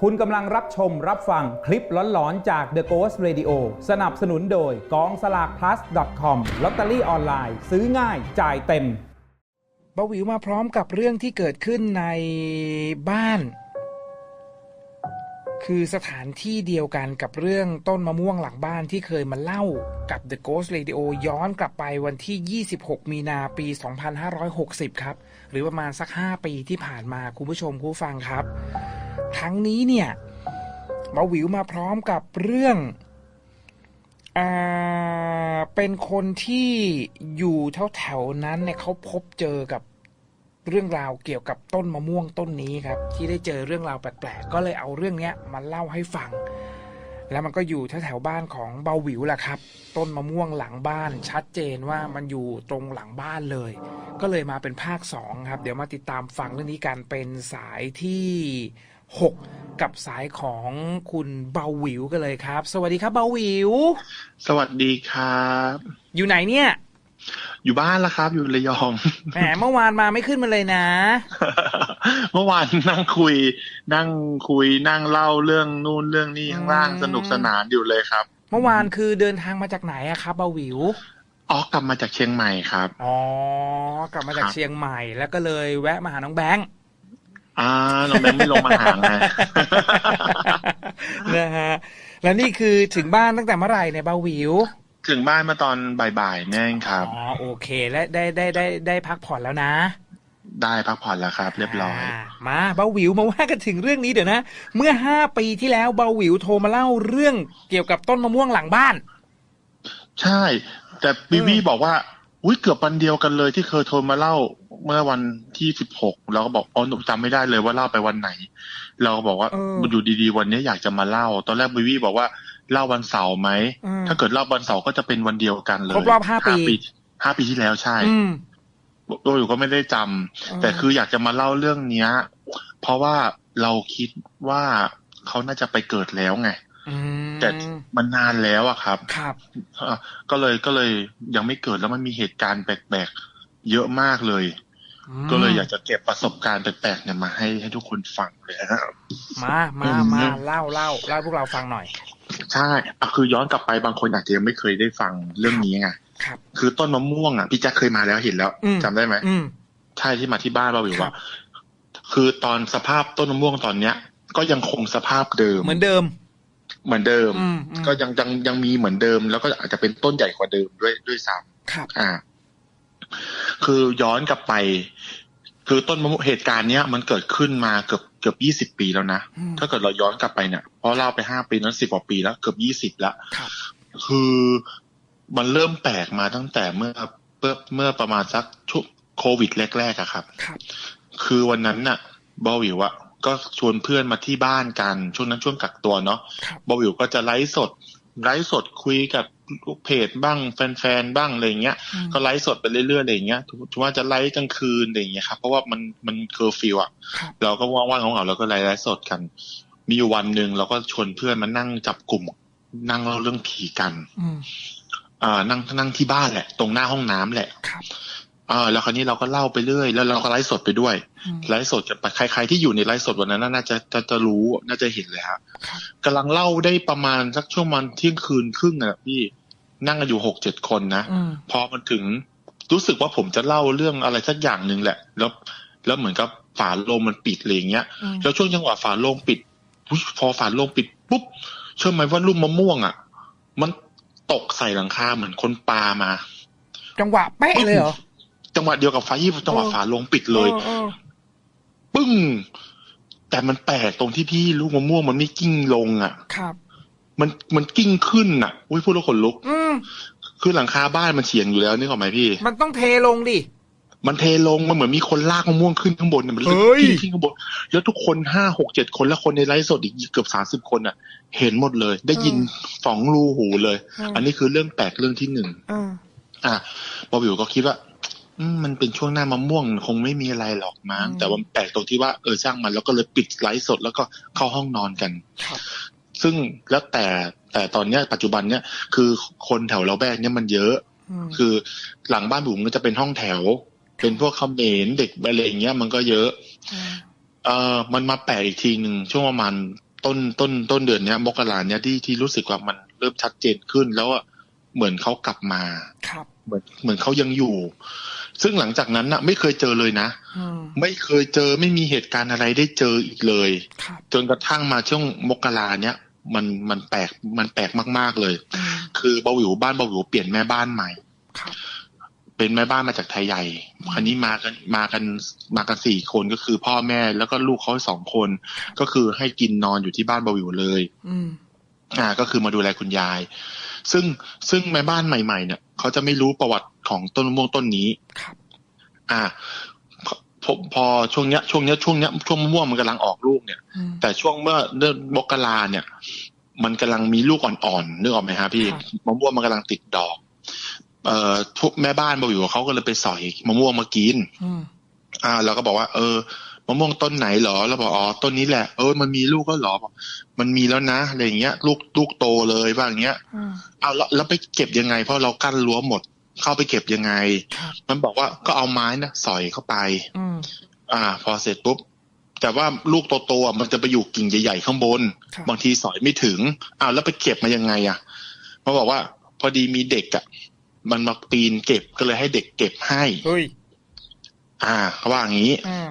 คุณกำลังรับชมรับฟังคลิปหลอนๆ จาก The Ghost Radio สนับสนุนโดยกองสลาก plus com ลอตเตอรี่ออนไลน์ซื้อง่ายจ่ายเต็มบาวิวมาพร้อมกับเรื่องที่เกิดขึ้นในบ้าน คือสถานที่เดียวกันกับเรื่องต้นมะม่วงหลังบ้านที่เคยมาเล่ากับ The Ghost Radio ย้อนกลับไปวันที่ 26 มีนาปี 2560 ครับ หรือประมาณสัก 5 ปีที่ผ่านมาคุณผู้ชมคุณผู้ฟังครับ ทั้งนี้เนี่ยบาวิวมาพร้อมกับเรื่องอ่าเป็นคนที่อยู่แถวๆนั้นเนี่ยเขาพบเจอกับเรื่องราวเกี่ยวกับต้นมะม่วงต้นนี้ครับ ที่ได้เจอเรื่องราวแปลกๆก็เลยเอาเรื่องเนี้ยมาเล่าให้ฟัง แล้วมันก็อยู่แถวๆบ้านของเบาหวิวแหละครับ ต้นมะม่วงหลังบ้านชัดเจนว่ามันอยู่ตรงหลังบ้านเลย ก็เลยมาเป็นภาคสองครับ เดี๋ยวมาติดตามฟังเรื่องนี้กันเป็นสายที่ หกกับสายของคุณเบาหวิวกันเลยครับ สวัสดีครับเบาหวิว สวัสดีครับ อยู่ไหนเนี่ย อยู่บ้านแล้วครับ อยู่ระยองแหมเมื่อวานมาไม่ขึ้นมาเลยนะ เมื่อวานนั่งคุย นั่งคุยนั่งเล่าเรื่องนู่นเรื่องนี้ข้างล่างอืมสนุกสนานอยู่เลยครับ เมื่อวานคือเดินทางมาจากไหนอะครับเบาหวิวอ๋อกลับมาจากเชียงใหม่ครับ อ๋อ กลับมาจากครับเชียงใหม่แล้วก็เลยแวะมาหาน้องแบงค์ อ่าน้องแบงค์ไม่ลงมาหาไงนะฮะแล้วนี่คือถึงบ้านตั้งแต่เมื่อไหร่เนี่ยเบาหวิว ถึงบ้านมาตอนบ่ายๆเนี่ยเองครับอ๋อโอเค และได้ได้ได้ได้พักผ่อนแล้วนะ ได้พักผ่อนแล้วครับ เรียบร้อยามาเบาหวิวมาว่ากันถึงเรื่องนี้เดี๋ยวนะ เมื่อห้าปีที่แล้วเบาหวิวโทรมาเล่าเรื่องเกี่ยวกับต้นมะม่วงหลังบ้าน ใช่ แต่วิวีบอกว่า อุ้ยเกือบวันเดียวกันเลยที่เคยโทรมาเล่าเมื่อวันที่สิบหกเราก็บอกอ๋อหนูจำไม่ได้เลยว่าเล่าไปวันไหน เราก็บอกว่าเอออยู่ดีๆวันนี้อยากจะมาเล่า ตอนแรกวิวีบอกว่าเล่าวันเสาร์ไหมอืมถ้าเกิดเล่าวันเสาร์ก็จะเป็นวันเดียวกันเลยครบรอบห้าปีห้าปีที่แล้วใช่อืมโดยอยู่ก็ไม่ได้จำแต่คืออยากจะมาเล่าเรื่องเนี้ย เพราะว่าเราคิดว่าเขาน่าจะไปเกิดแล้วไงอืม แต่มันนานแล้วอะครับ ครับอะก็เลยก็เลยยังไม่เกิดแล้วมันมีเหตุการณ์แปลกๆเยอะมากเลยมก็เลยอยากจะเก็บประสบการณ์แปลกๆเนี่ยมาให้ให้ทุกคนฟังเลยนะมามาอืมมาเล่าเล่าเล่าให้พวกเราฟังหน่อย ใช่อะคือย้อนกลับไปบางคนอาจจะยังไม่เคยได้ฟังเรื่องนี้ไงครับ คือต้นมะม่วงอะพี่แจ๊คเคยมาแล้วเห็นแล้วอืมจำได้ไหมอืมใช่ที่มาที่บ้านเราอยู่ครัว่าบคือตอนสภาพต้นมะม่วงตอนเนี้ย ก็ยังคงสภาพเดิมเหมือนเดิม เหมือนเดิมอืมอืมก็ยังยังยังมีเหมือนเดิม แล้วก็อาจจะเป็นต้นใหญ่กว่าเดิมด้วยด้วยซ้ำครับ อ่า คือย้อนกลับไป คือต้นมะม่วงเหตุการณ์เนี้ยมันเกิดขึ้นมาเกือบเกือบยี่สิบปีแล้วนะอืมถ้าเกิดเราย้อนกลับไปเนี่ยเพราะเล่าไปห้าปีนั้นสิบกว่าปีแล้วเกือบยี่สิบละครับคือมันเริ่มแปลกมาตั้งแต่เมื่อเมื่อเมื่อประมาณสักช่วงโควิดแรกๆอะครับครับคือวันนั้นน่ะบอวิวอะ ก็ชวนเพื่อนมาที่บ้านกัน ช่วงนั้นช่วงกักตัวเนาะครับบอวิวก็จะไลฟ์สด ไลฟ์สดคุยกับลูกเพจบ้างแฟนๆ บ้างอะไรอย่างเงี้ยอืมก็ไลฟ์สดไปเรื่อยๆอะไรอย่างเงี้ยถือว่าจะไลฟ์กลางคืนอะไรอย่างเงี้ยครับเพราะว่ามันมันเคอร์ฟิวอะครับเราก็ว่างๆเหงาๆเราก็ไลฟ์สดกัน มีอยู่วันหนึ่งเราก็ชวนเพื่อนมานั่งจับกลุ่ม นั่งเล่าเรื่องผีกันอืมอ่านั่งนั่งที่บ้านแหละ ตรงหน้าห้องน้ำแหละครับ อ่าแล้วคราวนี้เราก็เล่าไปเรื่อยแล้วเราก็ไลฟ์สดไปด้วยอืมไลฟ์สดกันไปใคร ๆที่อยู่ในไลฟ์สดวันนั้นน่าจะจะจะรู้น่าจะเห็นเลยฮะครับกำลังเล่าได้ประมาณสักช่วงมันเที่ยงคืนครึ่งอะพี่นั่งกันอยู่หกเจ็ดคนนะอืมพอมันถึงรู้สึกว่าผมจะเล่าเรื่องอะไรสักอย่างหนึ่งแหละ แล้ว แล้วเหมือนกับฝาโลงมันปิดอะไรอย่างเงี้ยอืมแล้วช่วงจังหวะฝาโลงปิดอุ๊ยพอฝาโลงปิดปุ๊บเชื่อไหมว่าลูกมะม่วงอะ มันตกใส่หลังคาเหมือนคนปามา จังหวะเป๊ะเลยเหรอ จังหวะเดียวกับไฟยี่จังหวะเออฝาโลงปิดเลยออออปึ้ง แต่มันแปลกตรงที่พี่ลูกมะม่วงมันไม่กิ้งลงอะ ครับ มันมันกิ้งขึ้นอะอุ้ยพูดแล้วขนลุก อืมคือหลังคาบ้านมันเฉียงอยู่แล้วนี่ก่อนไหมพี่ มันต้องเทลงดิมันเทลงมันเหมือนมีคนลากมะม่วงขึ้นข้างบนน่ะมันเฮ้ยกิ้งขึ้นข้างบน แล้วทุกคนห้าหกเจ็ดคนแล้วคนในไลฟ์สดอีกเกือบสามสิบคนอะ เห็นหมดเลย ได้ยินสองรูหูเลย อันนี้คือเรื่องแปลกเรื่องที่หนึ่งอ่าอะบอบิวก็คิดว่าอื มมันเป็นช่วงหน้ามะม่วงคงไม่มีอะไรหรอกมั้งแต่ว่ามันแปลกตรงที่ว่าเออช่างมันแล้วก็เลยปิดไลฟ์สดแล้วก็เข้าห้องนอนกันครับซึ่งแล้วแต่แต่ตอนเนี้ยปัจจุบันเนี้ยคือคนแถวเราแบกเนี่ยมันเยอะอืมคือหลังบ้านบุ๋มก็จะเป็นห้องแถว เป็นพวกเขมรเด็กอะไรอย่างเงี้ยมันก็เยอะเออมันมาแปลกอีกทีหนึ่งช่วงประมาณต้นต้นต้นเดือนเนี้ยมกราเนี้ยที่ที่รู้สึกว่ามันเริ่มชัดเจนขึ้นแล้วอะเหมือนเขากลับมาครับ เหมือนเหมือนเขายังอยู่ ซึ่งหลังจากนั้นน่ะ ไม่เคยเจอเลยนะอืมไม่เคยเจอไม่มีเหตุการณ์อะไรได้เจออีกเลยครับจนกระทั่งมาช่วงมกราเนี้ยมันมันแปลกมันแปลกมาก ๆเลยอืมคือเบาหวิวบ้านเบาหวิวเปลี่ยนแม่บ้านใหม่ครับเป็นแม่บ้านมาจากไทยใหญ่คันนี้มากันมากันมากันสี่คนก็คือพ่อแม่แล้วก็ลูกเขาสองคน ก็คือให้กินนอนอยู่ที่บ้านเบาหวิวเลยอืมอ่า ก็คือมาดูแลคุณยาย ซึ่งซึ่งแม่บ้านใหม่ๆเนี่ยเขาจะไม่รู้ประวัติ ของต้นมะม่วงต้นนี้ครับอ่าพอพอพอช่วงเนี้ยช่วงเนี้ยช่วงเนี้ยช่วงมะม่วงมันกำลังออกลูกเนี่ยอืมแต่ช่วงเมื่อเดือนมกราเนี่ย มันกำลังมีลูกอ่อนๆนึกออกไหมฮะพี่ครับมะม่วงมันกำลังติดดอก เอ่อทุกแม่บ้านบอกอยู่ว่าเขาก็เลยไปสอยมะม่วงมากินอืมอ่าเราก็บอกว่า เออมะม่วงต้นไหนเหรอเราบอกอ๋อต้นนี้แหละเออมันมีลูกก็เหรอบอกมันมีแล้วนะอะไรอย่างเงี้ย ลูกลูกโตเลยว่าอย่างเงี้ยอืมเอาแล้วแล้วไปเก็บยังไง เพราะเรากั้นรั้วหมด เข้าไปเก็บยังไงครับมันบอกว่าก็เอาไม้นะสอยเข้าไปอืมอ่า พอเสร็จปุ๊บแต่ว่าลูกโตๆอะมันจะไปอยู่กิ่งใหญ่ๆข้างบนครับบางทีสอยไม่ถึงอ้าวแล้วไปเก็บมายังไงอะมาบอกว่า พอดีมีเด็กอะมันมาปีนเก็บก็เลยให้เด็กเก็บให้เฮ้ยอ่าเขาว่าอย่างนี้อืม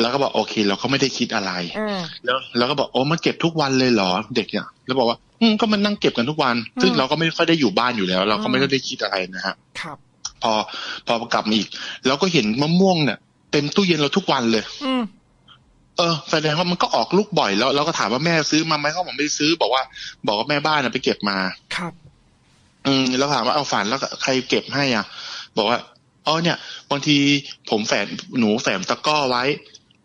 แล้วก็บอกโอเค เราก็ไม่ได้คิดอะไรอืมแล้วแล้วก็บอกโอ้มาเก็บทุกวันเลยเหรอ เด็กเนี่ย แล้วบอกว่า อืมก็มันนั่งเก็บกันทุกวัน ซึ่งอืมเราก็ไม่ค่อยได้อยู่บ้านอยู่แล้ว เราก็ไม่อืมได้คิดอะไรนะฮะครับ พอพอกลับมาอีกเราก็เห็นมะม่วงเนี่ยเต็มตู้เย็นเราทุกวันเลย อืมเออแสดงว่ามันก็ออกลูกบ่อยแล้วเราก็ถามว่าแม่ซื้อมาไหมเขาบอกไม่ได้ซื้อ บอกว่า บอกว่าแม่บ้านน่ะไปเก็บมาครับ อืมแล้วถามว่าเอาฝันแล้วใครเก็บให้อะ บอกว่าอ๋อเนี่ยบางทีผมแฝนหนูแฝมตะกร้อไว้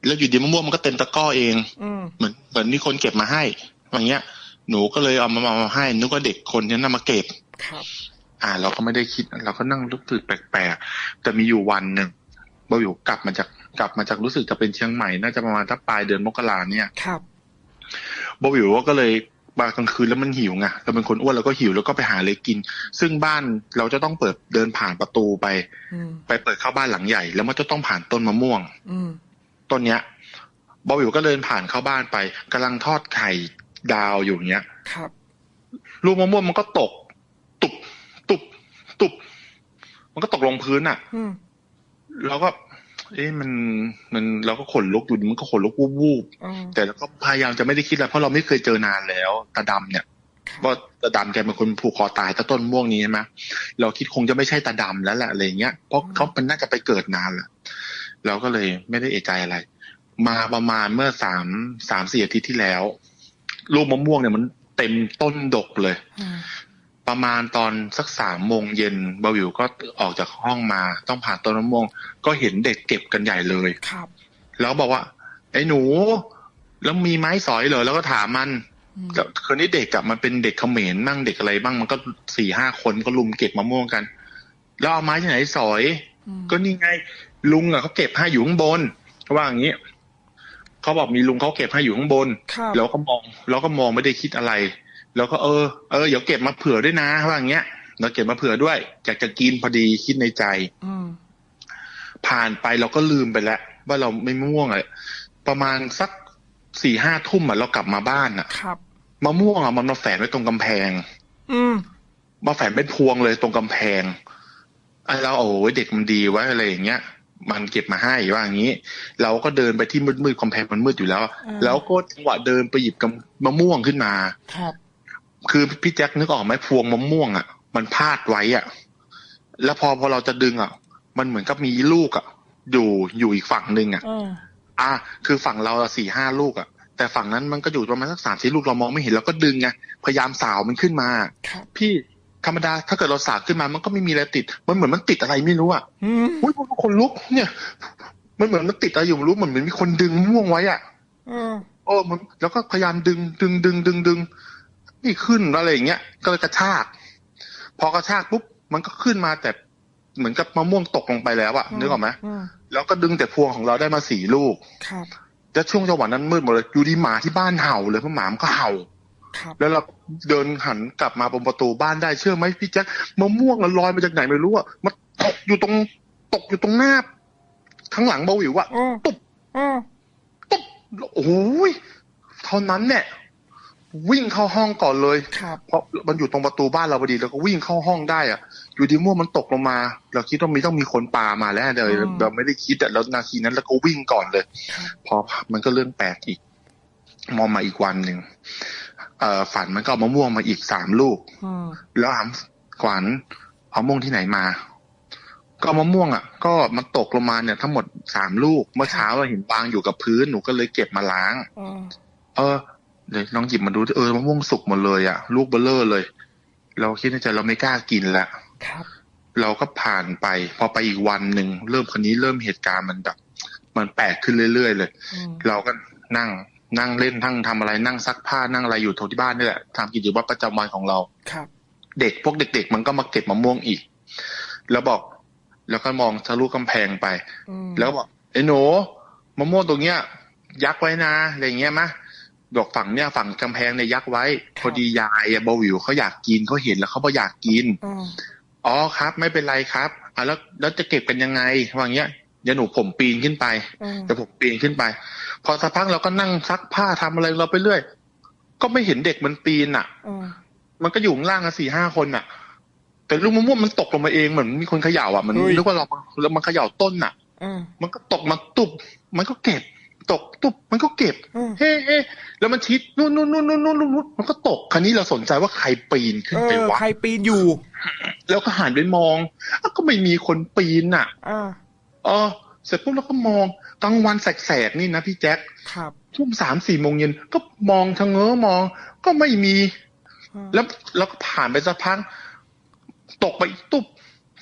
แล้วอยู่ดีมะม่วงมันก็เต็มตะกร้อเองอืมเหมือนเหมือนมีคนเก็บมาให้อย่างเงี้ย หนูก็เลยเอามาเอามาให้นึกว่าเด็กคนนี้น่ามาเก็บครับ อ่า เราก็ไม่ได้คิด เราก็นั่งรู้สึกแปลกๆแต่มีอยู่วันหนึ่งบาอยู่กลับมาจากกลับมาจากรู้สึกจะเป็นเชียงใหม่น่าจะประมาณถ้าปลายเดือนมกราเนี่ยครับบวิวก็เลยมากลางคืนแล้วมันหิวไงเราเป็นคนอ้วนแล้วก็หิวแล้วก็ไปหาอะไรกิน ซึ่งบ้านเราจะต้องเปิดเดินผ่านประตูไปอืมไปเปิดเข้าบ้านหลังใหญ่ แล้วมันจะต้องผ่านต้นมะม่วงอืมต้นเนี้ยบวิวก็เดินผ่านเข้าบ้านไปกำลังทอดไข่ ดาวอยู่อย่างเงี้ย ครับลูกมะม่วงมันก็ตก ตุบตุบตุบมันก็ตกลงพื้นอะอืมแล้วก็ เอ๊ะมันมันเราก็ขนลุกอยู่มันก็ขนลุกวูบวูบอืมแต่เราก็พยายามจะไม่ได้คิดอะไรเพราะเราไม่เคยเจอนานแล้วตาดำเนี่ยครับว่าตาดำแกเป็นคนผูกคอตายถ้าต้นม่วงนี้ใช่ไหมเราคิดคงจะไม่ใช่ตาดำแล้วแหละอะไรเงี้ยเพราะเขาเป็นน่าจะไปเกิดนานแล้วเราก็เลยไม่ได้เอะใจอะไร มาประมาณเมื่อสามสามสี่อาทิตย์ที่แล้ว ลูกมะม่วงเนี่ยมันเต็มต้นดกเลยอืมประมาณตอนสักสามโมงเย็นบาวิวก็ออกจากห้องมา ต้องผ่านต้นมะม่วง ก็เห็นเด็กเก็บกันใหญ่เลยครับ แล้วบอกว่า ไอ้หนู แล้วมีไม้สอยเหรอแล้วก็ถามมันอืมแล้วคนนี้เด็กอะมันเป็นเด็กเขมรบ้างเด็กอะไรบ้างมันก็สี่ห้าคนก็ลุมเก็บมะม่วงกัน แล้วเอาไม้ที่ไหนสอยอืมก็นี่ไงลุงอะเขาเก็บให้อยู่ข้างบนเขาว่าอย่างนี้ เขาบอกมีลุงเขาเก็บให้อยู่ข้างบนครับเราก็มองเราก็มองไม่ได้คิดอะไร แล้วก็เออเออเดี๋ยวเก็บมาเผื่อด้วยนะว่าอย่างเงี้ยเราเก็บมาเผื่อด้วยอยากจะกินพอดีคิดในใจอืมผ่านไปเราก็ลืมไปแล้วว่าเราไม่ม่วงเลยประมาณสักสี่ห้าทุ่มอะเรากลับมาบ้านอะครับมะม่วงอะมันมาแฝนไว้ตรงกำแพง อืมมาแฝนเป็นพวงเลยตรงกำแพงไอ้เราโอ้ยเด็กมันดีไว้อะไรอย่างเงี้ย มันเก็บมาให้ว่าอย่างนี้ เราก็เดินไปที่มืดๆกำแพงมันมืดอยู่แล้ว แล้วก็จังหวะเดินไปหยิบกำมะม่วงขึ้นมาครับ คือพี่แจ็คนึกออกไหมพวงมะม่วงอะ มันพาดไว้อะ แล้วพอพอเราจะดึงอะ มันเหมือนกับมีลูกอะ อยู่อยู่อีกฝั่งหนึ่งอะอืมอะคือฝั่งเราอะสี่ห้าลูกอะแต่ฝั่งนั้นมันก็อยู่ประมาณสักสามสี่ลูกเรามองไม่เห็นเราก็ดึงไงพยายามสาวมันขึ้นมาครับพี่ ธรรมดาถ้าเกิดเราสาวขึ้นมามันก็ไม่มีอะไรติด มันเหมือนมันติดอะไรไม่รู้อะอืมอุ้ยคนลุก เนี่ย มันเหมือนมันติดอะไรอยู่ไม่รู้เหมือนมันมีคนดึงมะม่วงไว้อะอืมโอ้มันแล้วก็พยายามดึงดึงดึงดึงดึงนี่ขึ้นอะไรอย่างเงี้ยก็เลยกระชาก พอกระชากปุ๊บมันก็ขึ้นมาแต่เหมือนกับมะม่วงตกลงไปแล้วอะนึกออกไหมอืมแล้วก็ดึงแต่พวงของเราได้มาสี่ลูกครับแล้วช่วงจังหวะนั้นมืดหมดเลยอยู่ดีหมาที่บ้านเห่าเลยเพราะหมามันก็เห่าครับ แล้วเราเดินหันกลับมาบนประตูบ้านได้เชื่อไหมพี่แจ๊คมะม่วงมันลอยมาจากไหนไม่รู้อะมันตกอยู่ตรง ตกอยู่ตรงหน้าข้างหลังเบาหวิวอะอืมตุ๊บอืมตุ๊บโอ้ยเท่านั้นเนี่ยวิ่งเข้าห้องก่อนเลยครับเพราะมันอยู่ตรงประตูบ้านเราพอดีแล้วก็วิ่งเข้าห้องได้อะอยู่ดีม่วงมันตกลงมา เราคิดว่ามีต้องมีคนปามาแล้วเลยเราไม่ได้คิดอะแล้วนาทีนั้นเราก็วิ่งก่อนเลย พอมันก็เรื่องแปลกอีก มองมาอีกวันหนึ่ง เอ่อฝันมันก็เอามะม่วงมาอีกสามลูกอืมแล้วถามขวัญเอามะม่วงที่ไหนมา ก็เอามะม่วงอะ ก็มันตกลงมาเนี่ย ทั้งหมดสามลูกเมื่อเช้าเราเห็นวางอยู่กับพื้นหนูก็เลยเก็บมาล้างอืมเออเดี๋ยวลองหยิบมาดูดิเออมะม่วงสุกหมดเลยอะ ลูกเบลเลอร์เลย เราคิดในใจเราไม่กล้ากินละครับ เราก็ผ่านไป พอไปอีกวันหนึ่งเริ่มคนนี้เริ่มเหตุการณ์มันแบบมันแปลกขึ้นเรื่อยๆเลยอืมเราก็นั่ง นั่งเล่นทั้งทำอะไรนั่งซักผ้านั่งอะไรอยู่ที่บ้านนี่แหละทำกิจวัตรประจำวันของเราครับ เด็กพวกเด็ก ๆ มันก็มาเก็บมะม่วงอีก แล้วบอก แล้วก็มองทะลุกำแพงไปอืมแล้วก็บอกไอ้หนูมะม่วงตรงเนี้ย ยักไว้นะอะไรเงี้ยมะบอกฝั่งเนี้ยฝั่งกำแพงเนี่ยยักไว้ พอดียายอะเบาหวิวเขาอยากกินเขาเห็นแล้วเขาบอกอยากกินอืมอ๋อครับ ไม่เป็นไรครับอะแล้วแล้วจะเก็บกันยังไงว่าอย่างเงี้ยเดี๋ยวหนูผมปีนขึ้นไปอืมเดี๋ยวผมปีนขึ้นไป พอสักพักเราก็นั่งซักผ้าทำอะไรเราไปเรื่อย ก็ไม่เห็นเด็กมันปีนอะอืมมันก็อยู่ข้างล่างกันสี่ห้าคนน่ะ แต่ลูกมะม่วงมันตกลงมาเองเหมือนมีคนเขย่าอะมันนึกว่าเราแล้วมันเขย่าต้นน่ะอืมมันก็ตกมาตุบมันก็เก็บ ตกตุบมันก็เก็บอืมเฮ้เฮ้แล้วมันชิดนู่นนู่นนู่นนู่นนู่นนู่นมันก็ตก คราวนี้เราสนใจว่าใครปีนขึ้นเอไปอวะใครปีนอยู่ แล้วก็หันไปมองอ้าวก็ไม่มีคนปีนน่ะอ่าเออ เสร็จปุ๊บเราก็มองกลางวันแสกๆนี่นะพี่แจ็คครับทุ่มสามสี่โมงเย็นก็มองทางเง้อมองก็ไม่มีอืมแล้วแล้วก็ผ่านไปสักพักตกไปอีกตุ๊บ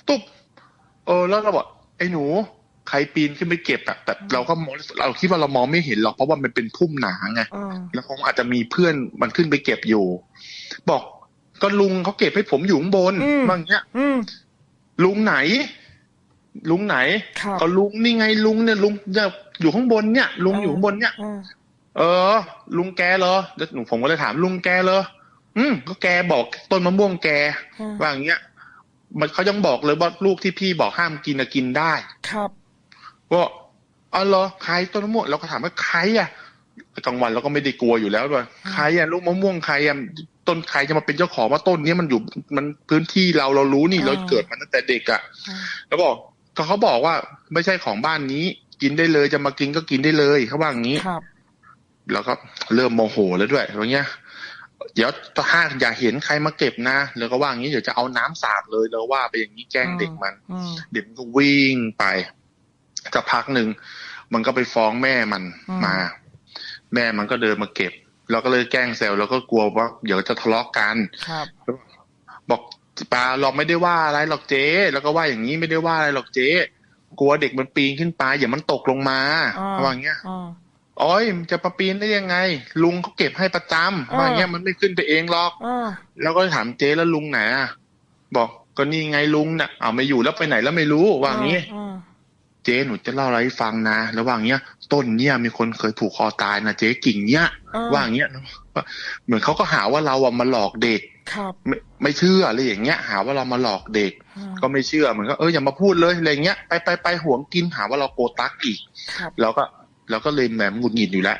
ตุ๊บเออ แล้วเราบอกไอ้หนู ใครปีนขึ้นไปเก็บอะแต่เราก็มองเราคิดว่าเรามองไม่เห็นหรอกเพราะว่ามันเป็นพุ่มหนาไงอืมแล้วคงอาจจะมีเพื่อนมันขึ้นไปเก็บอยู่ บอกก็ลุงเขาเก็บให้ผมอยู่ข้างบนบางเงี้ยอืมลุงไหน ลุงไหนครับก็ลุงนี่ไงลุงเนี่ยลุงเนี่ยอยู่ข้างบนเนี่ย ลุงอยู่ข้างบนเนี่ยอืมเออ ลุงแกเหรอแล้วหนูผมก็เลยถามลุงแกเหรออืมก็แกบอกต้นมะม่วงแกอืมว่าอย่างเงี้ย มันเขายังบอกเลยว่าลูกที่พี่บอกห้ามกินนะกินได้ ครับว่าอ๋อเหรอใครต้นมะม่วงเราก็ถามว่าใครอะกลางวันเราก็ไม่ได้กลัวอยู่แล้วด้วยใครอะลูกมะม่วงใครอะต้นใครจะมาเป็นเจ้าของว่าต้นเนี้ยมันอยู่มันพื้นที่เราเรารู้นี่อ่าเราเกิดมาตั้งแต่เด็กอะอืมแล้วบอก ก็เขาบอกว่าไม่ใช่ของบ้านนี้ กินได้เลยจะมากินก็กินได้เลยเขาว่าอย่างนี้ครับแล้วก็เริ่มโมโหแล้วด้วยอย่างเงี้ยเดี๋ยวถ้าอย่าเห็นใครมาเก็บนะแล้วก็ว่าอย่างนี้เดี๋ยวจะเอาน้ำสาดเลยแล้วว่าไปอย่างนี้แกล้งเด็กมันอืมเด็กมันก็วิ่งไปจะพักหนึ่งมันก็ไปฟ้องแม่มันอืมมา แม่มันก็เดินมาเก็บเราก็เลยแกล้งแซวแล้วก็กลัวว่าเดี๋ยวจะทะเลาะกันครับบอก ปาเราไม่ได้ว่าอะไรหรอกเจ๊แล้วก็ว่าอย่างนี้ไม่ได้ว่าอะไรหรอกเจ๊กลัวเด็กมันปีนขึ้นไปอย่ามันตกลงมาอ่าว่าอย่างเงี้ยอ่าโอ้ยมันจะมาปีนได้ยังไง ลุงเขาเก็บให้ประจำอ่าว่าอย่างเงี้ยมันไม่ขึ้นไปเองหรอกอ่าแล้วก็ถามเจ๊แล้วลุงไหนอะบอกก็นี่ไงลุงน่ะเอาไม่อยู่แล้วไปไหนแล้วไม่รู้ว่าอย่างงี้อ่าเจ๊หนูจะเล่าอะไรให้ฟังนะระหว่างเนี้ย ต้นเนี้ยมีคนเคยผูกคอตายนะเจ๊กิ่งเนี้ยอ่าว่าอย่างเงี้ยเหมือนเขาก็หาว่าเราอะมาหลอกเด็ก ครับไม่ไม่เชื่ออะไรอย่างเงี้ย หาว่าเรามาหลอกเด็กอ่าก็ไม่เชื่อเหมือนก็เอออย่ามาพูดเลยอะไรเงี้ยไปไปไปหวงกินหาว่าเราโกตักอีกครับเราก็เราก็เลยแหมหงุดหงิดอยู่แล้ว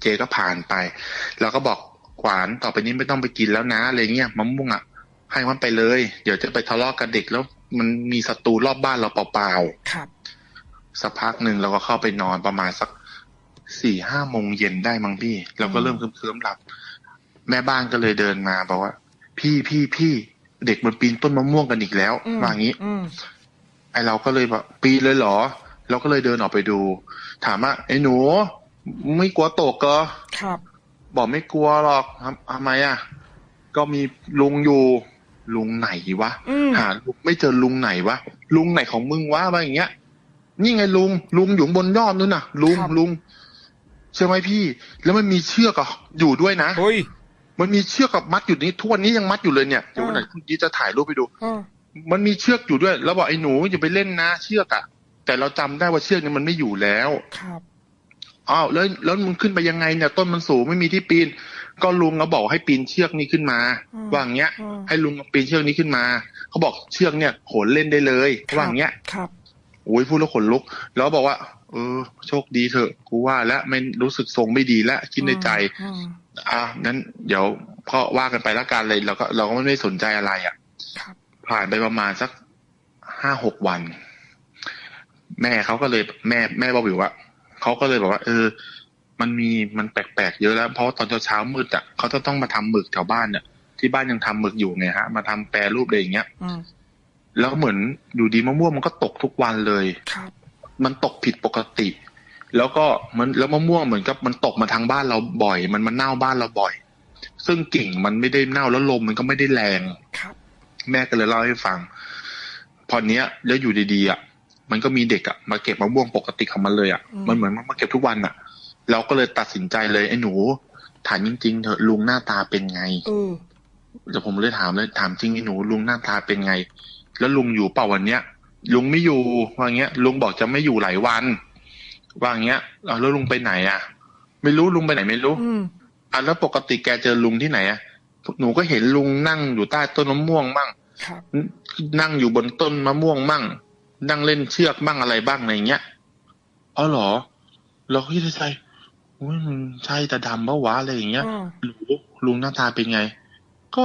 เจก็ผ่านไปเราก็บอกขวานต่อไปนี้ไม่ต้องไปกินแล้วนะอะไรเงี้ยมะม่วงอะให้มันไปเลย เดี๋ยวจะไปทะเลาะกับเด็กแล้ว มันมีศัตรูรอบบ้านเราเปล่าครับๆสักพักหนึ่งเราก็เข้าไปนอนประมาณสักสี่ห้าโมงเย็นได้มั้งพี่ เราก็เริ่มเคลิ้มๆหลับ แม่บ้านก็เลยเดินมาบอกว่า พี่พี่พี่เด็กมันปีนต้นมะม่วงกันอีกแล้วอืมว่าอย่างนี้อืมไอเราก็เลยแบบปีนเลยเหรอ เราก็เลยเดินออกไปดู ถามว่าไอ้หนู ไม่กลัวตกเหรอครับ บอกไม่กลัวหรอกทำทำไมอะ ก็มีลุงอยู่ลุงไหนวะอืมหาลุงไม่เจอลุงไหนวะลุงไหนของมึงวะอะไรอย่างเงี้ย นี่ไงลุง ลุงอยู่บนยอดนู้นน่ะ ลุงครับลุงใช่ไหมพี่ แล้วมันมีเชือกอะอยู่ด้วยนะเฮ้ย มันมีเชือกกับมัดอยู่นี่ทุกวันนี้ยังมัดอยู่เลยเนี่ยเดี๋ยววันไหนคุณยีจะถ่ายรูปไปดูอ่ามันมีเชือกอยู่ด้วย แล้วบอกไอ้หนูอย่าไปเล่นนะเชือกอะแต่เราจำได้ว่าเชือกนี้มันไม่อยู่แล้วครับอ้าวแล้วแล้วมึงขึ้นไปยังไงเนี่ย ต้นมันสูงไม่มีที่ปีน ก็ลุงเขาบอกให้ปีนเชือกนี้ขึ้นมาอืมว่าอย่างเงี้ยอืมให้ลุงปีนเชือกนี้ขึ้นมาเขาบอกเชือกเนี่ยโหนเล่นได้เลยว่าอย่างเงี้ยครับโอ้ยพูดแล้วขนลุก แล้วบอกว่า เออ โชคดีเถอะกูว่าแล้วไม่รู้สึกทรงไม่ดีแล้วคิดในใจอืมอะงั้นเดี๋ยวก็ว่ากันไปละกันเลยเราก็เราก็ไม่ได้สนใจอะไรอะครับผ่านไปประมาณสักห้าหกวัน แม่เขาก็เลยแม่แม่บอกวิวว่าเขาก็เลยบอกว่า เออ มันมีมันแปลกๆเยอะแล้ว เพราะว่าตอนเช้าๆมืดอะเขาจะต้องมาทำหมึกแถวบ้านเนี่ยที่บ้านยังทำหมึกอยู่ไงฮะ มาทำแปรรูปอะไรอย่างเงี้ยอืมแล้วเหมือนอยู่ดีมะม่วงมันก็ตกทุกวันเลยครับ มันตกผิดปกติ แล้วก็มันแล้วมะม่วงเหมือนกับมันตกมาทางบ้านเราบ่อย มันมันเน่าบ้านเราบ่อย ซึ่งกิ่งมันไม่ได้เน่าแล้วลมมันก็ไม่ได้แรงครับแม่ก็เลยเล่าให้ฟัง พอเนี้ยแล้วอยู่ดีๆอะมันก็มีเด็กอะมาเก็บมะม่วงปกติของมันเลยอะมันเหมือนมันมาเก็บทุกวันอะ เราก็เลยตัดสินใจเลยไอ้หนูถามจริงๆเถอะลุงหน้าตาเป็นไงเออเดี๋ยวผมเลยถามเลยถามจริงไอ้หนูลุงหน้าตาเป็นไง แล้วลุงอยู่เปล่าวันเนี้ย ลุงไม่อยู่ว่าอย่างเงี้ยลุงบอกจะไม่อยู่หลายวัน ว่าอย่างเงี้ยเอาแล้วลุงไปไหนอะ ไม่รู้ลุงไปไหนไม่รู้อืมอะแล้วปกติแกเจอลุงที่ไหนอะหนูก็เห็นลุงนั่งอยู่ใต้ต้นมะม่วงมั่งครับนั่งอยู่บนต้นมะม่วงมั่ง นั่งเล่นเชือกบ้างอะไรบ้างอะไรเงี้ยอ๋อเหรอ เราก็คิดในใจอุ้ยมันใช่ตาดำปะวะอะไรอย่างเงี้ยอืมลุงลุงหน้าตาเป็นไง ก็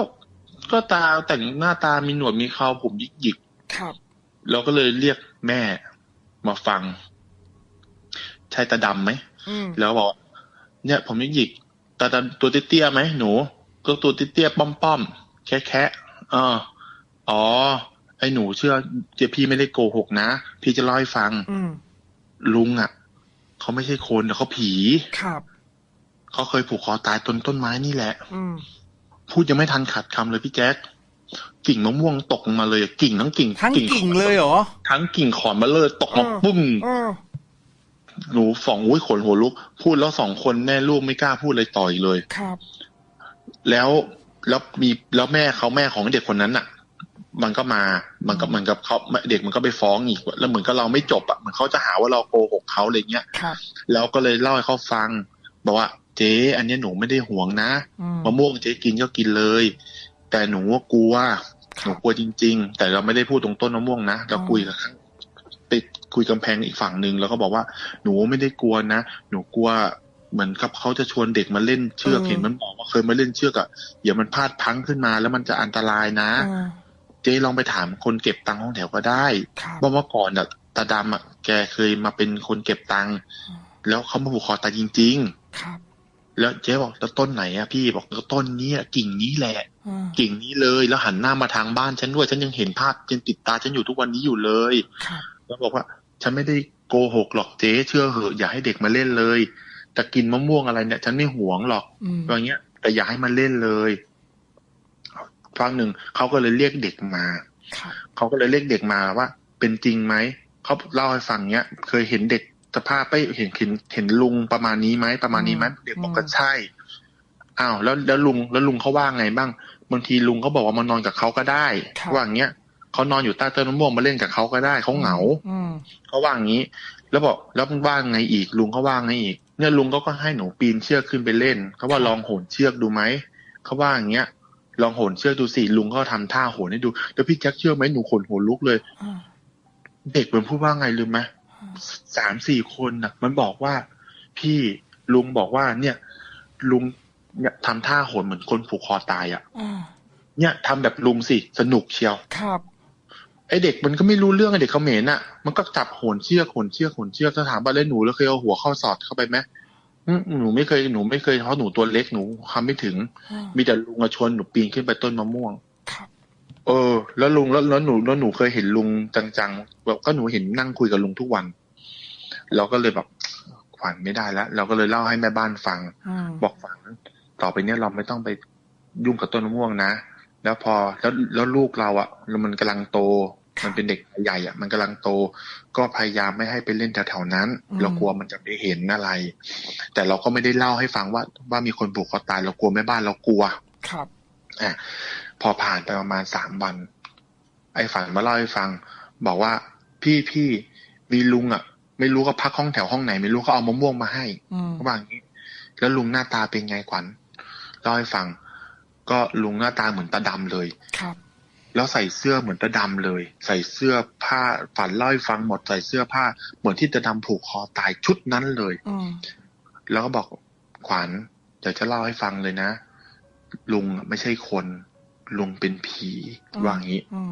ก็ตาแต่งหน้าตามีหนวดมีเคราผมหยิกหยิกครับๆ เราก็เลยเรียกแม่มาฟัง ใช่ตาดำไหมอืมแล้วบอกว่าเนี่ย ผมหยิกหยิกๆตาดำตัวเตี้ยๆไหมหนู ก็ตัวเตี้ยๆป้อมๆแค่แค่ๆอ่าอ๋อ ไอ้หนูเชื่อเดี๋ยวพี่ไม่ได้โกหกนะ พี่จะเล่าให้ฟังอืมลุงอะเขาไม่ใช่คนแต่เขาผีครับเขาเคยผูกคอตายต้นต้นไม้นี่แหละอืมพูดยังไม่ทันขาดคำเลยพี่แจ๊ค กิ่งมะม่วงตกลงมาเลย กิ่งทั้งกิ่งทั้งกิ่งเลยเหรอ ทั้งกิ่งขอนมาเลยตกมาเออปุ้งเออหนูสองอุ้ยขนหัวลุก พูดแล้วสองคนแม่ลูกไม่กล้าพูดอะไรต่ออีกเลยครับ แล้วแล้วมีแล้วแม่เขาแม่ของเด็กคนนั้นอะ มันก็มามันก็เหมือนกับเขาเด็กมันก็ไปฟ้องอีกแล้วเหมือนกับเราไม่จบอะเหมือนเขาจะหาว่าเราโกหกเขาอะไรเงี้ยครับแล้วก็เลยเล่าให้เขาฟังบอกว่าเจ๊อันเนี้ยหนูไม่ได้ห่วงนะอืมมะม่วงเจ๊กินก็กินเลย แต่หนูว่ากลัวค หรันูบกลัวจริง ๆ แต่เราไม่ได้พูดตรงต้นมะม่วงนะเราอ๋อคุยกับข้างติดคุยกำแพงอีกฝั่งหนึ่งแล้วก็บอกว่าหนูไม่ได้กลัวนะหนูกลัวเหมือนกับเขาจะชวนเด็กมาเล่นเชือกเห็นมันบอกว่าเคยมาเล่นเชือกอะ่ะเดี๋ยวมันพลาดพลังขึ้นมา แล้วมันจะอันตรายนะเออเจ๊ลองไปถามคนเก็บตังค์ห้องแถวก็ได้ครับว่าเมื่อก่อนอะตาดำอะแกเคยมาเป็นคนเก็บตังค์แล้วเขามาผูกคอตายจริงครับๆ แล้วเจ๊บอกแล้วต้นไหนอะพี่บอกแล้วต้นนี้อะกิ่งนี้แหละเออกิ่งนี้เลยแล้วหันหน้ามาทางบ้านฉันด้วยฉันยังเห็นภาพยังติดตาฉันอยู่ทุกวันนี้อยู่เลยครับแล้วบอกว่า ฉันไม่ได้โกหกหรอกเจ๊เชื่อเหอะอย่าให้เด็กมาเล่นเลยแต่กินมะม่วงอะไรเนี่ย ฉันไม่หวงหรอกอืมอย่างเงี้ย แต่อย่าให้มันเล่นเลยครั้งหนึ่งเขาก็เลยเรียกเด็กมาครับเขาก็เลยเรียกเด็กมาว่า เป็นจริงไหมเขาเล่าให้ฟังเนี้ย เคยเห็นเด็ก สภาพไปเห็นเห็นเห็นลุงประมาณนี้ไหมประมาณนี้ไหมเด็กบอกก็ใช่อ้าวแล้วแล้วลุงแล้วลุงเขาว่าไงบ้างบางทีลุงเขาบอกว่ามานอนกับเขาก็ได้ว่าอย่างเงี้ยเขานอนอยู่ใต้ต้นมะม่วงมาเล่นกับเขาก็ได้เขาเหงาอืมเขาว่าอย่างนี้ แล้วบอกแล้วมันว่าไงอีกลุงเขาว่าไงอีก เนี่ยลุงก็ก็ให้หนูปีนเชือกขึ้นไปเล่นเขาว่าลองโหนเชือกดูไหมเขาว่าอย่างเงี้ยลองโหนเชือกดูสิลุงเขาทำท่าโหนให้ดูแล้วพี่แจ็คเชื่อไหมหนูขนหัวลุกเลยอ่าเด็กมันพูดว่าไงลืมไหม สามสี่คนน่ะมันบอกว่า พี่ลุงบอกว่า เนี่ย ลุงเนี่ยทำท่าโหนเหมือนคนผูกคอตายอะอ่าเนี่ยทำแบบลุงสิสนุกเชียวครับไอเด็กมันก็ไม่รู้เรื่องไอเด็กเขมรน่ะ มันก็จับโหนเชือกโหนเชือกโหนเชือกถ้าถามว่าเล่นหนูแล้วเคยเอาหัวเข้าสอดเข้าไปไหมอืมหนูไม่เคยหนูไม่เคยเพราะหนูตัวเล็กหนูทำไม่ถึงอ่ามีแต่ลุงมาชวนหนูปีนขึ้นไปต้นมะม่วงครับ เออ แล้วลุงแล้วแล้วหนูแล้วหนูเคยเห็นลุงจังๆแบบก็หนูเห็นนั่งคุยกับลุงทุกวัน เราก็เลยแบบขวัญไม่ได้แล้วเราก็เลยเล่าให้แม่บ้านฟังอืมบอกฝังต่อไปเนี้ยเราไม่ต้องไปยุ่งกับต้นมะม่วงนะแล้วพอแล้วแล้วลูกเราอะ่ะมันกำลังโต มันเป็นเด็กใหญ่อะ่ะ มันกำลังโต ก็พยายามไม่ให้ไปเล่นแถวๆนั้น เรากลัวมันจะไปเห็นอะไร แต่เราก็ไม่ได้เล่าให้ฟังว่าว่ามีคนผูกคอตายเรากลัวแม่บ้านเรากลัวครับอะ พอผ่านไปประมาณสามวัน ไอ้ฝันมาเล่าให้ฟัง บอกว่าพี่พี่มีลุงอะ ไม่รู้ก็พักห้องแถวห้องไหน ไม่รู้เขาเอามะม่วงมาให้อืมเขาว่าอย่างนี้ แล้วลุงหน้าตาเป็นไงขวัญเล่าให้ฟัง ก็ลุงหน้าตาเหมือนตาดำเลยครับ แล้วใส่เสื้อเหมือนตาดำเลย ใส่เสื้อผ้าฝันเล่าให้ฟังหมดใส่เสื้อผ้า เหมือนที่ตาดำผูกคอตายชุดนั้นเลยอืมแล้วก็บอกขวัญเดี๋ยวจะเล่าให้ฟังเลยนะลุงอะไม่ใช่คน ลุงเป็นผีว่างี้อืม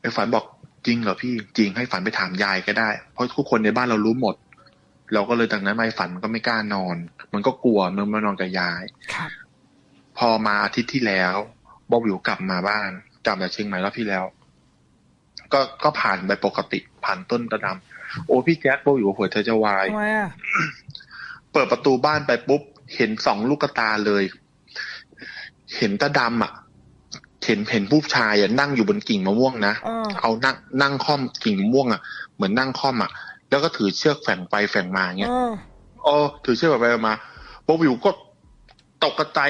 ไอ้ฝันบอกจริงเหรอพี่จริงให้ฝันไปถามยายก็ได้ เพราะทุกคนในบ้านเรารู้หมด เราก็เลยดังนั้นมาไอ้ฝันมันก็ไม่กล้านอน มันก็กลัวมันมานอนกับยายครับพอมาอาทิตย์ที่แล้วบอบวิวกลับมาบ้านกลับจากเชียงใหม่รอบที่แล้ว ก็ก็ผ่านไปปกติผ่านต้นตะดำโอ้พี่แจ๊คบอบวิวหัวใจจะวายทำไมอะเปิดประตูบ้านไปปุ๊บเห็นสองลูกตาเลย เห็นตาดำอะ เห็นเห็นผู้ชายอะนั่งอยู่บนกิ่งมะม่วงนะเออเอานั่งนั่งค่อมกิ่งมะม่วงอะเหมือนนั่งค่อมอะแล้วก็ถือเชือกแฝงไปแฝงมาเงี้ยเออเออถือเชือกไปมาบอวิวก็ตกกระใจ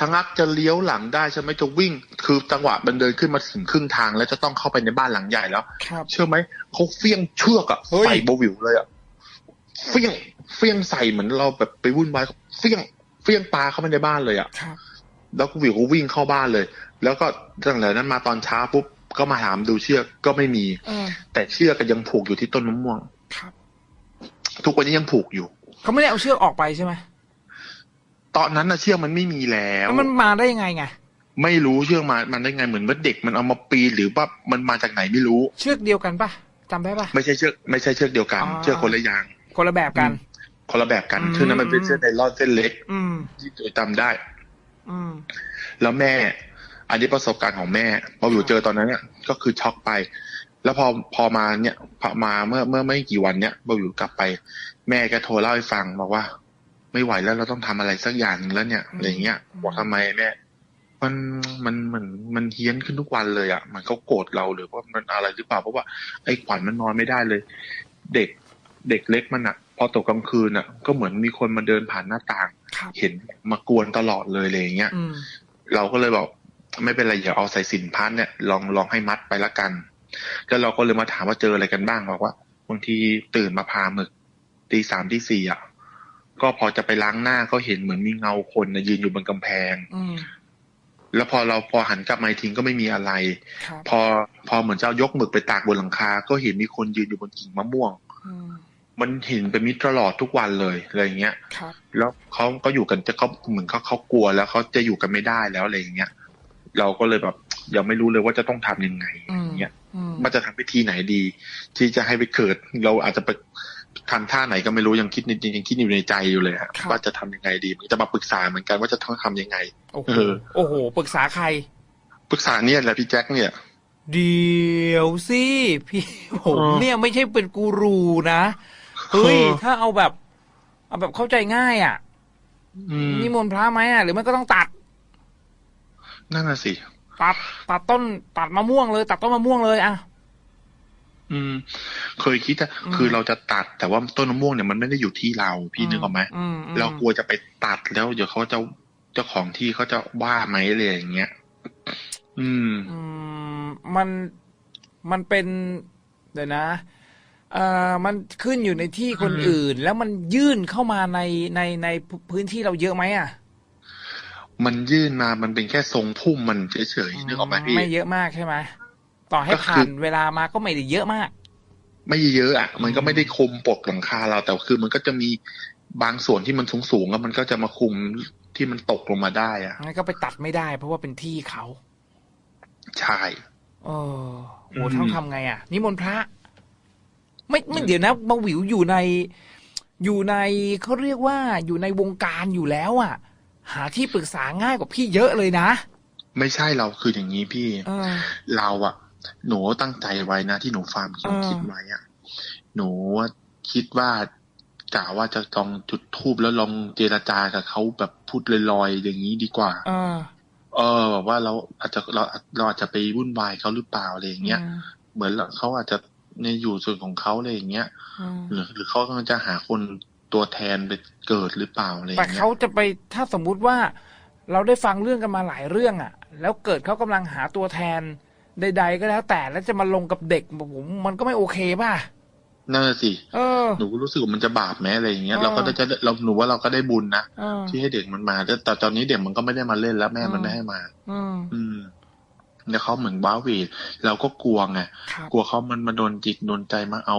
ทางอักจะเลี้ยวหลังได้ใช่ไหมจะวิ่ง คือจังหวะมันเดินขึ้นมาถึงครึ่งทาง แล้วจะต้องเข้าไปในบ้านหลังใหญ่แล้วครับเชื่อไหมเขาเฟี้ยงเชือกอะเฮ้ยใส่บอวิวเลยอะเฟี้ยงเฟี้ยงใส่เหมือนเราแบบไปวุ่นวายเฟี้ยงเฟี้ยงปลาเข้าไปในบ้านเลยอะครับแล้ววิวก็วิ่งเข้าบ้านเลย แล้วก็ตั้งแต่นั้นมาตอนเช้าปุ๊บก็มาถามดูเชือกก็ไม่มีเออแต่เชือกก็ยังผูกอยู่ที่ต้นมะม่วงครับ ทุกวันนี้ยังผูกอยู่เขาไม่ได้เอาเชือกออกไปใช่ไหมตอนนั้นนะเชือกมันไม่มีแล้วแล้วมันมาได้ยังไงไงไม่รู้เชือกมามันได้ไงเหมือนว่าเด็กมันเอามาปีนหรือว่ามันมาจากไหนไม่รู้ เชือกเดียวกันปะจำได้ปะไม่ใช่เชือกไม่ใช่เชือกเดียวกันอ๋อเชือกคนละอย่าง คนละแบบกัน คนละแบบกันอืมเชือกนั้นมันเป็นเชือกไนลอนเส้นเล็กอืมที่จำได้ อืมแล้วแม่ อันนี้ประสบการณ์ของแม่พออยู่เจอตอนนั้นเนี่ยก็คือช็อกไป แล้วพอพอมาเนี่ยพอมาเมื่อเมื่อไม่กี่วันเนี่ยบออยู่กลับไป แม่ก็โทรเล่าให้ฟังบอกว่า ไม่ไหวแล้วเราต้องทำอะไรสักอย่างหนึ่งแล้วเนี่ยอะไรเงี้ยบอกทำไมแม่มันมันมันมันเฮี้ยนขึ้นทุกวันเลยอะ มันเขาโกรธเราหรือว่ามันอะไรหรือเปล่าเพราะว่าไอ้ขวัญมันนอนไม่ได้เลย เด็กเด็กเล็กมันอะ พอตกกลางคืนอะ ก็เหมือนมีคนมาเดินผ่านหน้าต่างครับเห็นมากวนตลอดเลยอะไรอย่างเงี้ยอืมเราก็เลยบอก ไม่เป็นไรเดี๋ยวเอาสายสิญพันเนี่ยลองลองให้มัดไปละกัน แล้วเราก็เลยมาถามว่าเจออะไรกันบ้างบอกว่าบางทีตื่นมาพาหมึกตีสามตีสี่อะก็พอจะไปล้างหน้าก็เห็นเหมือนมีเงาคนนะยืนอยู่บนกำแพงอืมแล้วพอเราพอหันกลับมาอีกทิ้งก็ไม่มีอะไรครับพอพอเหมือนจะเอายกหมึกไปตากบนหลังคา ก็เห็นมีคนยืนอยู่บนกิ่งมะม่วงอืมมันเห็นเป็นมิตรตลอดทุกวันเลยอะไรอย่างเงี้ยครับแล้วเขาก็อยู่กันจะเขาเหมือนเขาเขากลัวแล้วเขาจะอยู่กันไม่ได้แล้วอะไรอย่างเงี้ย เราก็เลยแบบยังไม่รู้เลยว่าจะต้องทำยังไงอือมย่างเงี้ยอืมมันจะทำพิธีไหนดี ที่จะให้ไปเกิด เราอาจจะไปทำท่าไหนก็ไม่รู้ยังคิดในยังคิดอยู่ในใจอยู่เลยฮะว่าจะทำยังไงดีมันจะมาปรึกษาเหมือนกันว่าจะต้องทำยังไงโอ้โหเออโอ้โหปรึกษาใคร ปรึกษาเนี่ยแหละพี่แจ็คเนี่ยเดี๋ยวสิพี่ผมเออเนี่ยไม่ใช่เป็นกูรูนะเฮ้ยเออถ้าเอาแบบ เอาแบบเข้าใจง่ายอะอืมนิมนต์พระไหมอะหรือไม่ก็ต้องตัด นั่นน่ะสิ ตัดตัดต้นตัดมะม่วงเลย ตัดต้นมะม่วงเลยอะอืม เคยคิดอะอืมคือเราจะตัดแต่ว่าต้นมะม่วงเนี่ยมันไม่ได้อยู่ที่เราพี่นึกออกไหมอืมอืมเรากลัวจะไปตัดแล้วเดี๋ยวเขาจะเจ้าของที่เขาจะว่าไหมอะไรอย่างเงี้ยอืม อืมมันมันเป็นเดี๋ยวนะเอ่อมันขึ้นอยู่ในที่คนอืมอื่น แล้วมันยื่นเข้ามาในในในพื้นที่เราเยอะไหมอะ มันยื่นมามันเป็นแค่ทรงพุ่มมันเฉยๆนึกออกไหมพี่ไม่เยอะมากใช่ไหมต่อให้ก็คือผ่านเวลามาก็ไม่ได้เยอะมาก ไม่เยอะอะ มันก็ไม่ได้คุมปกหลังคาเราแต่คือมันก็จะมีบางส่วนที่มันสูงๆแล้วมันก็จะมาคุมที่มันตกลงมาได้อะงั้นก็ไปตัดไม่ได้ เพราะว่าเป็นที่เขาใช่เออโหอืมต้องทำไงอะนิมนต์พระ ไม่ไม่เดี๋ยวนะบาหวิวอยู่ใน อยู่ในเขาเรียกว่าอยู่ในวงการอยู่แล้ว อะ หาที่ปรึกษาง่ายกว่าพี่เยอะเลยนะ ไม่ใช่เราคืออย่างนี้พี่เออเราอะหนูตั้งใจไว้นะที่หนูฟาร์มคิดอ่าคิดไว้อะหนูคิดว่ากะว่าจะลองจุดทูบแล้วลองเจรจากับเขาแบบพูดลอยๆอย่างนี้ดีกว่าเออเออแบบว่าเราอาจจะเราเราอาจจะไปวุ่นวายเขาหรือเปล่าอะไรอย่างเงี้ยเหมือนเขาอาจจะในอยู่ส่วนของเขาอะไรอย่างเงี้ยอืมหรือหรือเขากำลังจะหาคน ตัวแทนไปเกิดหรือเปล่าอะไรอย่าแต่งเงี้ยเขาจะไปถ้าสมมุติว่าเราได้ฟังเรื่องกันมาหลายเรื่องอะ แล้วเกิดเขากำลังหาตัวแทนใด ๆ ก็แล้วแต่แล้วจะมาลงกับเด็กผมมันก็ไม่โอเคป่ะนั่นนะสิเออหนูก็รู้สึกว่ามันจะบาปไหมอะไรอย่างเงี้ยอ่าเราก็ได้จะเราหนูว่าเราก็ได้บุญนะเออที่ให้เด็กมันมาแต่แต่ตอนนี้เด็กมันก็ไม่ได้มาเล่นแล้วแม่มันไม่ให้มาอืมอืมแล้วเขาเหมือนว้าเหวเราก็กลัวไงครับกลัวเขามันมาโดนจิตโดนใจมาเอา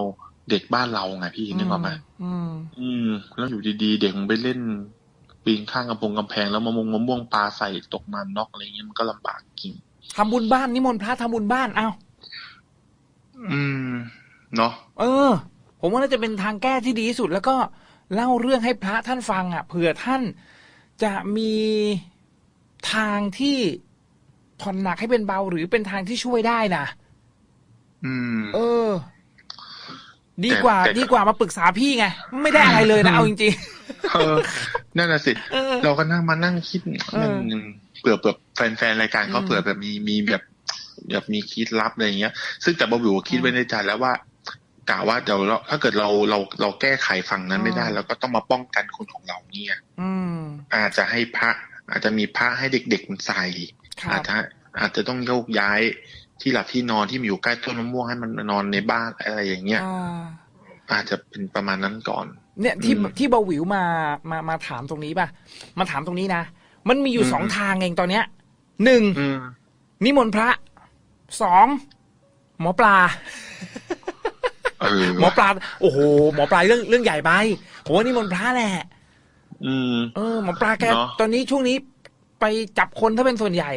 เด็กบ้านเราไงพี่นึกออกไหมอืมอืม แล้วอยู่ดีๆ เด็กมันไปเล่น ปีนข้างกำแพงกำแพงแล้วมะม่วงมะม่วงปลาใส่ตกมันนอกอะไรเงี้ยมันก็ลำบากจริงทำบุญบ้านนิมนต์พระทำบุญบ้านเอ้าอืม เนาะเออ ผมว่าน่าจะเป็นทางแก้ที่ดีที่สุด แล้วก็เล่าเรื่องให้พระท่านฟังอะเผื่อท่านจะมีทางที่ผ่อนหนักให้เป็นเบาหรือเป็นทางที่ช่วยได้นะอืม เออ ดีกว่าแต่แต่ดีกว่ามาปรึกษาพี่ไง ไม่ได้อะไรเลยนะเอาจริงเออนั่นน่ะสิๆเออเราก็นั่งมานั่งคิดเออมันเผื่อแบบแฟนๆรายการเขาอืมเผื่อแบบมีมีแบบแบบมีคิดลับอะไรอย่างเงี้ย ซึ่งแต่บอบิวคิดไว้ในใจแล้วว่ากะว่าเดี๋ยวเราถ้าเกิดเราเราเราแก้ไขฝั่งนั้นไม่ได้เราก็ต้องมาป้องกันคนของเราเนี่ย อืม อาจจะให้พระ อาจจะมีพระให้เด็กๆมันใส่ครัอาบจจะอาจจะต้องโยกย้าย ที่หลับที่นอนที่มันอยู่ใกล้ต้นมะม่วงให้มันนอนในบ้านอะไรอย่างเงี้ยอ่าอาจจะเป็นประมาณนั้นก่อน เนี่ยที่อืมที่เบาหวิวมามามาถามตรงนี้ป่ะมาถามตรงนี้นะมันมีอยู่อืมสองทางเองตอนเนี้ยหนึ่งอืมนิมนต์พระสองหมอปลาเออหมอปลา โอ้โหหมอปลาเรื่องเรื่องใหญ่ไปผมว่านิมนต์พระแหละอืมเออหมอปลาแกเนอะตอนนี้ช่วงนี้ไปจับคนถ้าเป็นส่วนใหญ่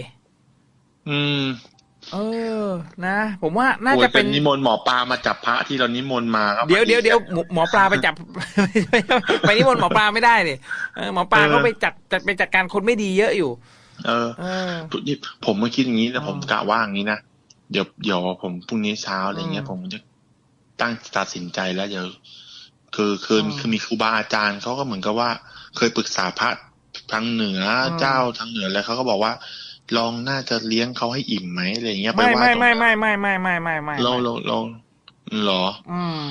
อืม เออ นะ ผมว่าน่าโอ้ยจะเป็นนิมนต์หมอปลามาจับพระที่เรานิมนต์มาก็เดี๋ยวเดี๋ยวเดี๋ยวหมอหมอปลาไปจับ ไปนิมนต์หมอปลาไม่ได้ดิเออหมอปลาก็ไปจัดจัดไปจัดการคนไม่ดีเยอะอยู่ เออเออนี่ผมมาคิดอย่างนี้นะอืมผมกะว่าอย่างนี้นะเดี๋ยวเดี๋ยวผมพรุ่งนี้เช้าอะไรเงี้ยอืมผมจะตั้งตัดสินใจแล้วเดี๋ยวคือคืออืมคือมีครูบาอาจารย์เขาก็เหมือนกับว่า เคยปรึกษาพระทางเหนืออมเจ้าทางเหนือแล้วเขาก็บอกว่า ลองน่าจะเลี้ยงเขาให้อิ่มไหมอะไรเงี้ยไม่ปว่าไม่ตรงไม่นั้นไม่ไม่ไม่ไม่ไม่ไม่เราเราเราเหรอ อืม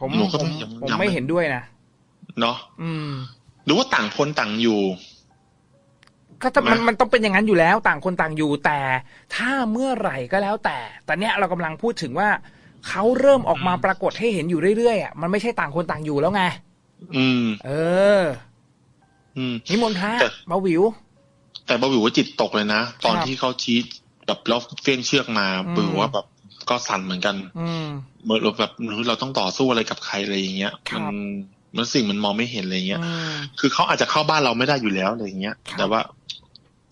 ผมหนูก็ผมยังผมยังไม่ไม่เห็นด้วยนะเนาะอืมหรือว่าต่างคนต่างอยู่ก็ถ้ามันนะมันต้องเป็นอย่างนั้นอยู่แล้วต่างคนต่างอยู่แต่ ถ้าเมื่อไหร่ก็แล้วแต่ แต่เนี้ยเรากำลังพูดถึงว่าเขาเริ่มออกมาปรากฏให้เห็นอยู่เรื่อยๆอะมันไม่ใช่ต่างคนต่างอยู่แล้วไง อืม เออ อืมนิมนต์พระแต่เบาหวิว แต่บาวิวว่าจิตตกเลยนะ ตอนครับที่เขาชี้แบบแล้วเฟี้ยงเชือกมาอืมบาวิวว่าแบบก็สั่นเหมือนกันอืมเหมื่อนเราแบบเราต้องต่อสู้อะไรกับใครอะไรอย่างเงี้ยครับมันมันสิ่งมันมองไม่เห็นอะไรเงี้ยอืมคือเขาอาจจะเข้าบ้านเราไม่ได้อยู่แล้วอะไรเงี้ยครับแต่ว่า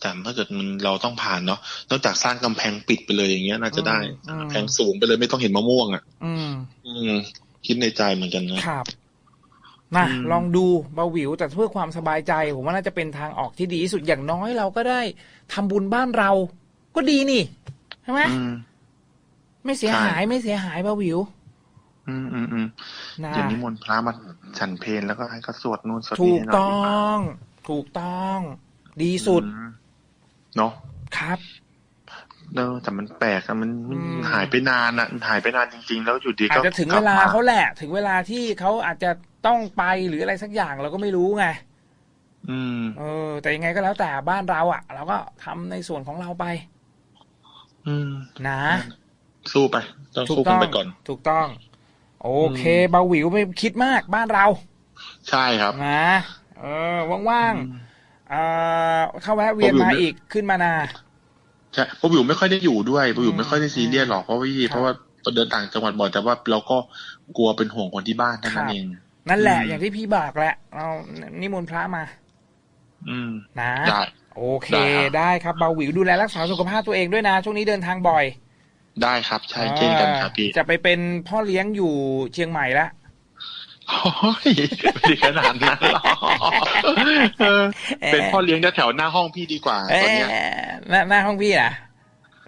แต่ถ้าเกิดมันเราต้องผ่านเนาะ นอกจากสร้างกำแพงปิดไปเลยอย่างเงี้ย น่าจะได้อืมกำแพงสูงไปเลยไม่ต้องเห็นมะม่วงอะ อืมอืมคิดในใจเหมือนกันนะครับ นะอืมลองดูเบาหวิวแต่เพื่อความสบายใจ ผมว่าน่าจะเป็นทางออกที่ดีที่สุดอย่างน้อยเราก็ได้ทำบุญบ้านเราก็ดีนี่ใช่ไหมอืมไม่เสียหายไม่เสียหายเบาหวิว อืมอืมอืมนะเดี๋ยวนี้มนต์พระมาฉันเพลนแล้วก็ให้เขาสวดนู่นสวดถูนี่กให้หน่อยต้ดีอกว่างถูกต้อง ดีสุดอืมเนาะครับเออแต่มันแปลกอะมันอืมหายไปนานอะมันหายไปนานจริง ๆ แล้วอยู่ดีอาจก็จะถึงเวลาเขาแหละ ถึงเวลาที่เขาอาจจะ ต้องไปหรืออะไรสักอย่างเราก็ไม่รู้ไงอืม เออ แต่ยังไงก็แล้วแต่บ้านเราอะ เราก็ทำในส่วนของเราไป อืม นะ สู้ไป ต้องถูสู้กกัต้นองไปก่อน ถูกต้อง โอเคอืมเบาหวิวไม่คิดมากบ้านเรา ใช่ครับนะเออว่างๆเอ่อถ้าแวะเวียนผมอยู่มาไม่อีกขึ้นมานาใช่เพราะวิวไม่ค่อยได้อยู่ด้วยเพราะวิอืวมไม่ค่อยได้ซีเรียสหรอกเพราะว่าครับเพราะว่าเดินต่างจังหวัดบ่อยแต่ว่าเราก็กลัวเป็นห่วงคนที่บ้านเท่านั้นเอง นั่นแหละอืมอย่างที่พี่บอกแหละ เรานิมนต์พระมา อืมนะได้โอเคได้ครับได้ครับเบาหวิวดูแลรักษาสุขภาพตัวเองด้วยนะ ช่วงนี้เดินทางบ่อย ได้ครับ ใช่เช่นกันครับพี่จะไปเป็นพ่อเลี้ยงอยู่เชียงใหม่ละโอ้ยไม่ได้ขนาดนั้นหรอกเออเป็นพ่อเลี้ยงแถวๆหน้าห้องพี่ดีกว่าเอ๊ตอนเนี้ยะหน้าหน้าห้องพี่นะ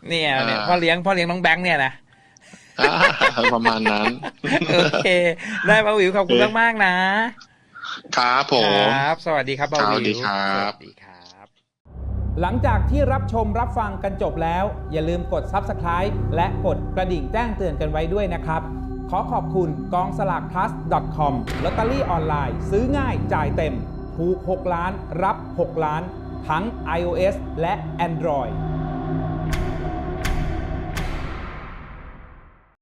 เนี่ยเนี่ยอ่าพ่อเลี้ยงพ่อเลี้ยงน้องแบงค์เนี่ยนะอ่า ประมาณนั้น โอเค ได้เบาหวิวขอบคุณโอเคมากๆนะครับผมครับ สวัสดีครับเบาหวิวสวัสดีครับสวัสดีครับหลังจากที่รับชมรับฟังกันจบแล้ว อย่าลืมกด Subscribe และกดกระดิ่งแจ้งเตือนกันไว้ด้วยนะครับ ขอขอบคุณกองสลาก plus com ลอตเตอรี่ออนไลน์ ซื้อง่ายจ่ายเต็ม ถูก 6 ล้าน รับ 6 ล้าน ทั้ง iOS และ Android